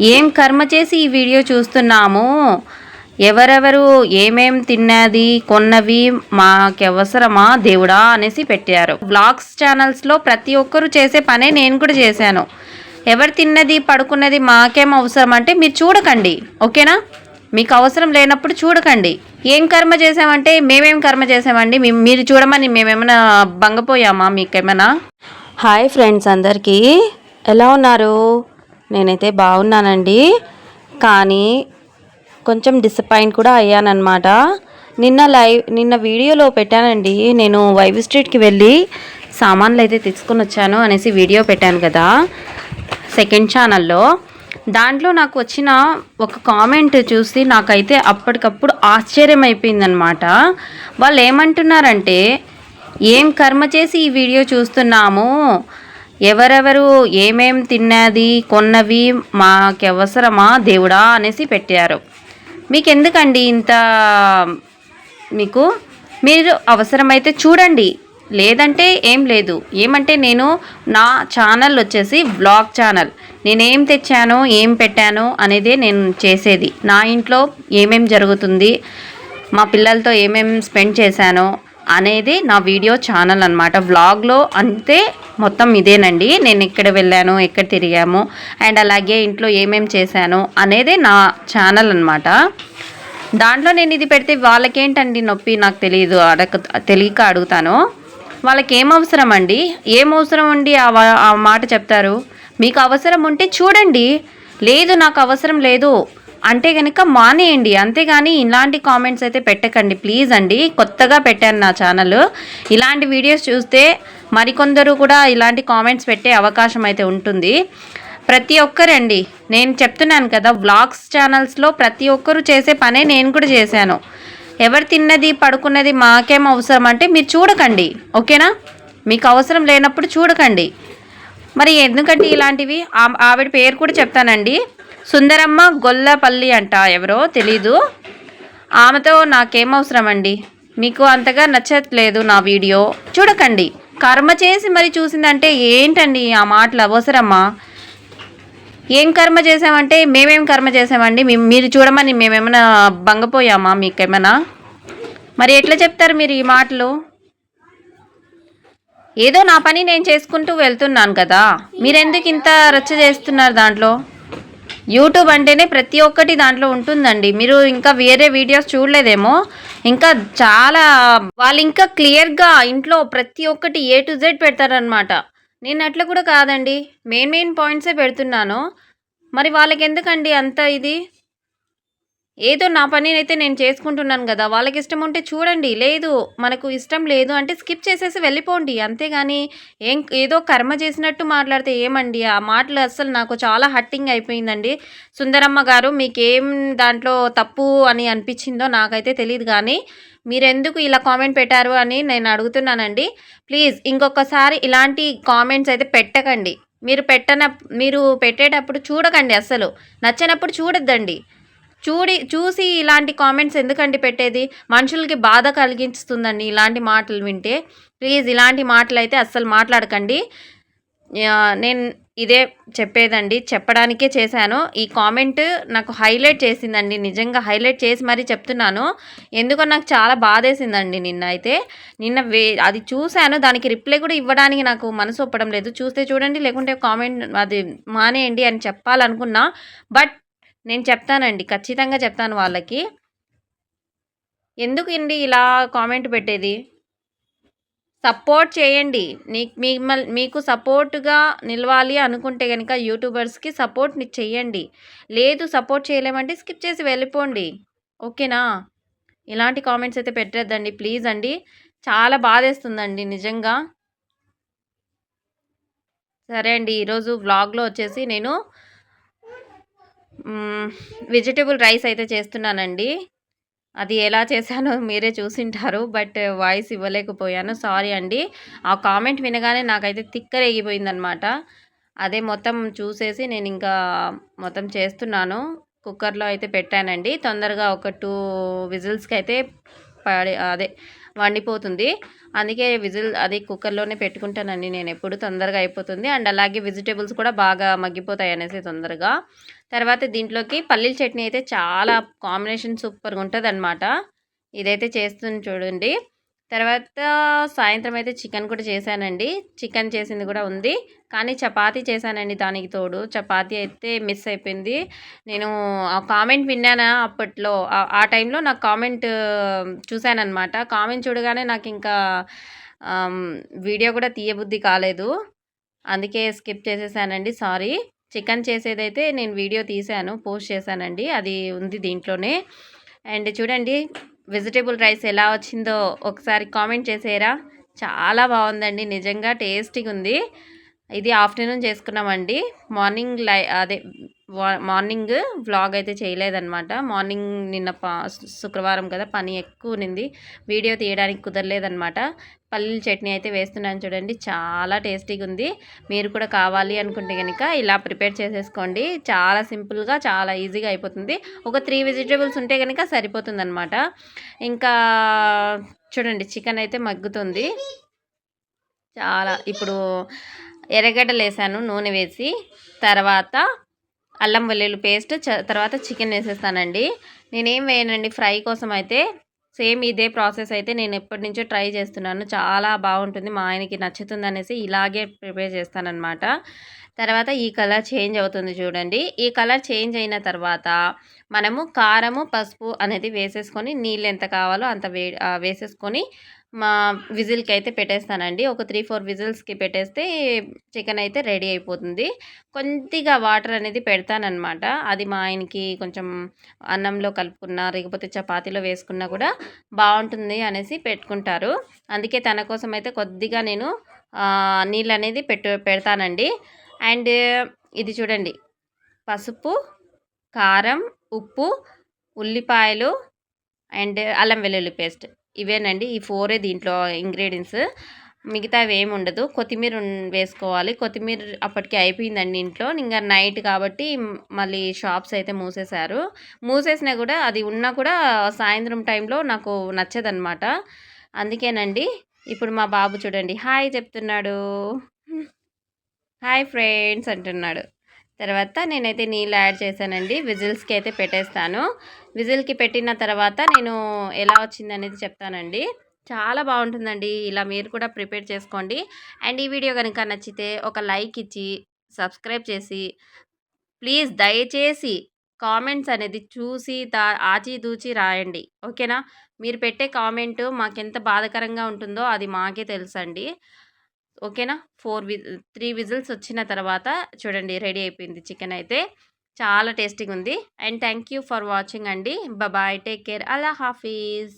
ఏం కర్మ చేసి ఈ వీడియో చూస్తున్నాము? ఎవరెవరు ఏమేం తిన్నది కొన్నవి మాకెవసరమా దేవుడా అనేసి పెట్టారు. బ్లాగ్స్ ఛానల్స్లో ప్రతి ఒక్కరు చేసే పనే నేను కూడా చేశాను. ఎవరు తిన్నది పడుకున్నది మాకేం అవసరం అంటే మీరు చూడకండి. ఓకేనా? మీకు అవసరం లేనప్పుడు చూడకండి. ఏం కర్మ చేసామంటే మేమేం కర్మ చేసామండి మీరు చూడమని మేమేమైనా బంగపోయామా మీకేమైనా హాయ్ ఫ్రెండ్స్ అందరికీ. ఎలా ఉన్నారు? నేనైతే బాగున్నానండి. కానీ కొంచెం డిసప్పాయింట్ కూడా అయ్యానమాట నిన్న లైవ్ నిన్న వీడియోలో పెట్టానండి. నేను వైవి స్ట్రీట్కి వెళ్ళి సామాన్లు అయితే తీసుకుని వచ్చాను అనేసి వీడియో పెట్టాను కదా సెకండ్ ఛానల్లో దాంట్లో నాకు వచ్చిన ఒక కామెంట్ చూసి నాకైతే అప్పటికప్పుడు ఆశ్చర్యం అయిపోయిందనమాట వాళ్ళు ఏమంటున్నారంటే ఏం కర్మ చేసి ఈ వీడియో చూస్తున్నాము? ఎవరెవరు ఏమేం తిన్నది కొన్నవి మాకెవసరమా దేవుడా అనేసి పెట్టారు. మీకు ఎందుకండి ఇంత మీకు? మీరు అవసరమైతే చూడండి. లేదంటే ఏం లేదు. ఏమంటే నేను నా ఛానల్ వచ్చేసి బ్లాగ్ ఛానల్. నేనేం తెచ్చాను ఏం పెట్టాను అనేదే నేను చేసేది. నా ఇంట్లో ఏమేం జరుగుతుంది మా పిల్లలతో ఏమేం స్పెండ్ చేశాను అనేది నా వీడియో ఛానల్ అనమాట వ్లాగ్లో అంతే మొత్తం ఇదేనండి. నేను ఎక్కడ వెళ్ళాను ఎక్కడ తిరిగాము అండ్ అలాగే ఇంట్లో ఏమేం చేశాను అనేది నా ఛానల్ అనమాట దాంట్లో నేను ఇది పెడితే వాళ్ళకేంటండి నొప్పి నాకు తెలియదు అడగ తెలియక అడుగుతాను. వాళ్ళకి ఏం అవసరం అండి ఏం అవసరం అండి ఆ మాట చెప్తారు? మీకు అవసరం ఉంటే చూడండి. లేదు నాకు అవసరం లేదు. అంటే కనుక మానేయండి. అంతేగాని ఇలాంటి కామెంట్స్ అయితే పెట్టకండి. ప్లీజ్ అండి. కొత్తగా పెట్టాను నా ఛానల్ ఇలాంటి వీడియోస్ చూస్తే మరికొందరు కూడా ఇలాంటి కామెంట్స్ పెట్టే అవకాశం అయితే ఉంటుంది. ప్రతి ఒక్కరండి నేను చెప్తున్నాను కదా వ్లాగ్స్ ఛానల్స్లో ప్రతి ఒక్కరు చేసే పనే నేను కూడా చేశాను. ఎవరు తిన్నది పడుకున్నది మాకేం అవసరం అంటే మీరు చూడకండి. ఓకేనా? మీకు అవసరం లేనప్పుడు చూడకండి. మరి ఎందుకంటే ఇలాంటివి? ఆ- ఆవిడ పేరు కూడా చెప్తానండి. సుందరమ్మ గొల్లపల్లి అంట ఎవరో తెలీదు. ఆమెతో నాకేం అవసరం అండి మీకు అంతగా నచ్చట్లేదు నా వీడియో. చూడకండి. కర్మ చేసి మరి చూసిందంటే ఏంటండి ఆ మాటలు అవసరమ్మా ఏం కర్మ చేసామంటే మేమేం కర్మ చేసామండి మీరు చూడమని మేమేమైనా భంగపోయామా మీకేమైనా మరి ఎట్లా చెప్తారు మీరు ఈ మాటలు? ఏదో నా పని నేను చేసుకుంటూ వెళ్తున్నాను కదా. మీరెందుకు ఇంత రచ్చ చేస్తున్నారు దాంట్లో? యూట్యూబ్ అంటేనే ప్రతి ఒక్కటి దాంట్లో ఉంటుందండి. మీరు ఇంకా వేరే వీడియోస్ చూడలేదేమో. ఇంకా చాలా వాళ్ళు ఇంకా క్లియర్గా ఇంట్లో ప్రతి ఒక్కటి ఏ టు జెడ్ పెడతారనమాట నేను అట్లా కూడా కాదండి. మెయిన్ మెయిన్ పాయింట్సే పెడుతున్నాను. మరి వాళ్ళకి ఎందుకండి అంత ఇది? ఏదో నా పనినైతే నేను చేసుకుంటున్నాను కదా వాళ్ళకి ఇష్టం ఉంటే చూడండి. లేదు మనకు ఇష్టం లేదు అంటే స్కిప్ చేసేసి వెళ్ళిపోండి. అంతేగాని ఏం ఏదో కర్మ చేసినట్టు మాట్లాడితే ఏమండి? ఆ మాటలు అస్సలు నాకు చాలా హట్టింగ్ అయిపోయిందండి. సుందరమ్మ గారు మీకేం దాంట్లో తప్పు అని అనిపించిందో నాకైతే తెలియదు కానీ మీరెందుకు ఇలా కామెంట్ పెట్టారు అని నేను అడుగుతున్నానండి. ప్లీజ్ ఇంకొకసారి ఇలాంటి కామెంట్స్ అయితే పెట్టకండి. మీరు పెట్టన మీరు పెట్టేటప్పుడు చూడకండి అస్సలు. నచ్చనప్పుడు చూడొద్దండి. చూడి చూసి ఇలాంటి కామెంట్స్ ఎందుకండి పెట్టేది? మనుషులకి బాధ కలిగిస్తుందండి ఇలాంటి మాటలు వింటే. ప్లీజ్ ఇలాంటి మాటలు అయితే అస్సలు మాట్లాడకండి. నేను ఇదే చెప్పేదండి. చెప్పడానికే చేశాను. ఈ కామెంట్ నాకు హైలైట్ చేసిందండి. నిజంగా హైలైట్ చేసి మరీ చెప్తున్నాను. ఎందుకో నాకు చాలా బాధేసిందండి నిన్న అయితే. నిన్న వే అది చూశాను. దానికి రిప్లై కూడా ఇవ్వడానికి నాకు మనసు ఒప్పడం లేదు. చూస్తే చూడండి లేకుంటే కామెంట్ అది మానేయండి అని చెప్పాలనుకున్నా. బట్ నేను చెప్తానండి ఖచ్చితంగా చెప్తాను వాళ్ళకి. ఎందుకు అండి ఇలా కామెంట్ పెట్టేది? సపోర్ట్ చేయండి. నీ మిమ్మల్ మీకు సపోర్ట్గా నిలవాలి అనుకుంటే కనుక యూట్యూబర్స్కి సపోర్ట్ చేయండి లేదు సపోర్ట్ చేయలేమంటే స్కిప్ చేసి వెళ్ళిపోండి. ఓకేనా? ఇలాంటి కామెంట్స్ అయితే పెట్టద్దండి ప్లీజ్ అండి. చాలా బాధేస్తుందండి నిజంగా. సరే అండి ఈరోజు వ్లాగ్లో వచ్చేసి నేను వెజిటేబుల్ రైస్ అయితే చేస్తున్నానండి. అది ఎలా చేశానో మీరే చూసింటారు బట్ వాయిస్ ఇవ్వలేకపోయాను. సారీ అండి. ఆ కామెంట్ వినగానే నాకైతే తిక్కరేగిపోయిందనమాట. అదే మొత్తం చూసేసి నేను ఇంకా మొత్తం చేస్తున్నాను. కుక్కర్లో అయితే పెట్టానండి. తొందరగా ఒక టూ విజిల్స్కి అయితే పడి అదే వండిపోతుంది. అందుకే విజిల్ అది కుక్కర్లోనే పెట్టుకుంటానండి నేను ఎప్పుడు తొందరగా అయిపోతుంది. అండ్ అలాగే వెజిటేబుల్స్ కూడా బాగా మగ్గిపోతాయి అనేసి తొందరగా. తర్వాత దీంట్లోకి పల్లీల చట్నీ అయితే చాలా కాంబినేషన్ సూపర్గా ఉంటుంది అనమాట ఇదైతే చేస్తుంది చూడండి. తర్వాత సాయంత్రం అయితే చికెన్ కూడా చేశానండి. చికెన్ చేసింది కూడా ఉంది. కానీ చపాతీ చేశానండి దానికి తోడు. చపాతీ అయితే మిస్ అయిపోయింది. నేను ఆ కామెంట్ విన్నానా అప్పట్లో? ఆ- టైంలో నాకు కామెంట్ చూశానమాట కామెంట్ చూడగానే నాకు ఇంకా వీడియో కూడా తీయబుద్ధి కాలేదు. అందుకే స్కిప్ చేసేసానండి. సారీ. చికెన్ చేసేదైతే నేను వీడియో తీశాను పోస్ట్ చేశానండి. అది ఉంది దీంట్లోనే. అండ్ చూడండి వెజిటేబుల్ రైస్ ఎలా వచ్చిందో ఒకసారి కామెంట్ చేసేరా చాలా బాగుందండి నిజంగా టేస్టీగా ఉంది ఇది ఆఫ్టర్నూన్ చేసుకున్నామండి. మార్నింగ్ లై అదే మార్నింగ్ వ్లాగ్ అయితే చేయలేదన్నమాట. మార్నింగ్ నిన్న పా శుక్రవారం కదా పని ఎక్కువ ఉన్నింది. వీడియో తీయడానికి కుదరలేదన్నమాట. పల్లీల చట్నీ అయితే వేస్తున్నాను చూడండి. చాలా టేస్టీగా ఉంది. మీరు కూడా కావాలి అనుకుంటే కనుక ఇలా ప్రిపేర్ చేసేసుకోండి. చాలా సింపుల్గా చాలా ఈజీగా అయిపోతుంది. ఒక త్రీ వెజిటేబుల్స్ ఉంటే కనుక సరిపోతుంది అనమాట ఇంకా చూడండి చికెన్ అయితే మగ్గుతుంది. చాలా ఇప్పుడు ఎర్రగడ్డలు వేసాను నూనె వేసి తర్వాత అల్లం వెల్లుల్లి పేస్ట్ చ- తర్వాత చికెన్ వేసేస్తానండి. నేనేం వేయనండి ఫ్రై కోసం అయితే సేమ్ ఇదే ప్రాసెస్ అయితే నేను ఎప్పటి నుంచో ట్రై చేస్తున్నాను. చాలా బాగుంటుంది మా ఆయనకి నచ్చుతుంది అనేసి ఇలాగే ప్రిపేర్ చేస్తానన్నమాట. తర్వాత ఈ కలర్ చేంజ్ అవుతుంది చూడండి. ఈ కలర్ చేంజ్ అయిన తర్వాత మనము కారము పసుపు అనేది వేసేసుకొని నీళ్ళు ఎంత కావాలో అంత వే వేసేసుకొని మా విజిల్కి అయితే పెట్టేస్తానండి. ఒక త్రీ ఫోర్ విజిల్స్కి పెట్టేస్తే చికెన్ అయితే రెడీ అయిపోతుంది. కొద్దిగా వాటర్ అనేది పెడతానమాట అది మా ఆయనకి కొంచెం అన్నంలో కలుపుకున్నా లేకపోతే చపాతీలో వేసుకున్నా కూడా బాగుంటుంది అనేసి పెట్టుకుంటారు. అందుకే తన కోసం అయితే కొద్దిగా నేను నీళ్ళు అనేది పెట్టు పెడతానండి. అండ్ ఇది చూడండి. పసుపు కారం ఉప్పు ఉల్లిపాయలు అండ్ అల్లం వెల్లుల్లి పేస్ట్. ఇవేనండి. ఈ ఫోరే దీంట్లో ఇంగ్రీడియంట్స్. మిగతావి ఏమి ఉండదు. కొత్తిమీర వేసుకోవాలి. కొత్తిమీర అప్పటికి అయిపోయిందండి ఇంట్లో. ఇంకా నైట్ కాబట్టి మళ్ళీ షాప్స్ అయితే మూసేశారు. మూసేసినా కూడా అది ఉన్నా కూడా సాయంత్రం టైంలో నాకు నచ్చదనమాట అందుకేనండి. ఇప్పుడు మా బాబు చూడండి. హాయ్ చెప్తున్నాడు. హాయ్ ఫ్రెండ్స్ అంటున్నాడు. తర్వాత నేనైతే నీళ్ళు యాడ్ చేశానండి. విజిల్స్కి అయితే పెట్టేస్తాను. విజిల్కి పెట్టిన తర్వాత నేను ఎలా వచ్చింది అనేది చెప్తానండి. చాలా బాగుంటుందండి. ఇలా మీరు కూడా ప్రిపేర్ చేసుకోండి. అండ్ ఈ వీడియో కనుక నచ్చితే ఒక లైక్ ఇచ్చి సబ్స్క్రైబ్ చేసి ప్లీజ్ దయచేసి కామెంట్స్ అనేది చూసి దా ఆచితూచి రాయండి. ఓకేనా? మీరు పెట్టే కామెంట్ మాకెంత బాధకరంగా ఉంటుందో అది మాకే తెలుసండి. ఓకేనా? ఫోర్ వి త్రీ విజిల్స్ వచ్చిన తర్వాత చూడండి రెడీ అయిపోయింది చికెన్ అయితే. చాలా టేస్టీగా ఉంది and thank you for watching అండి. Bye take care. అల్లా హాఫీజ్.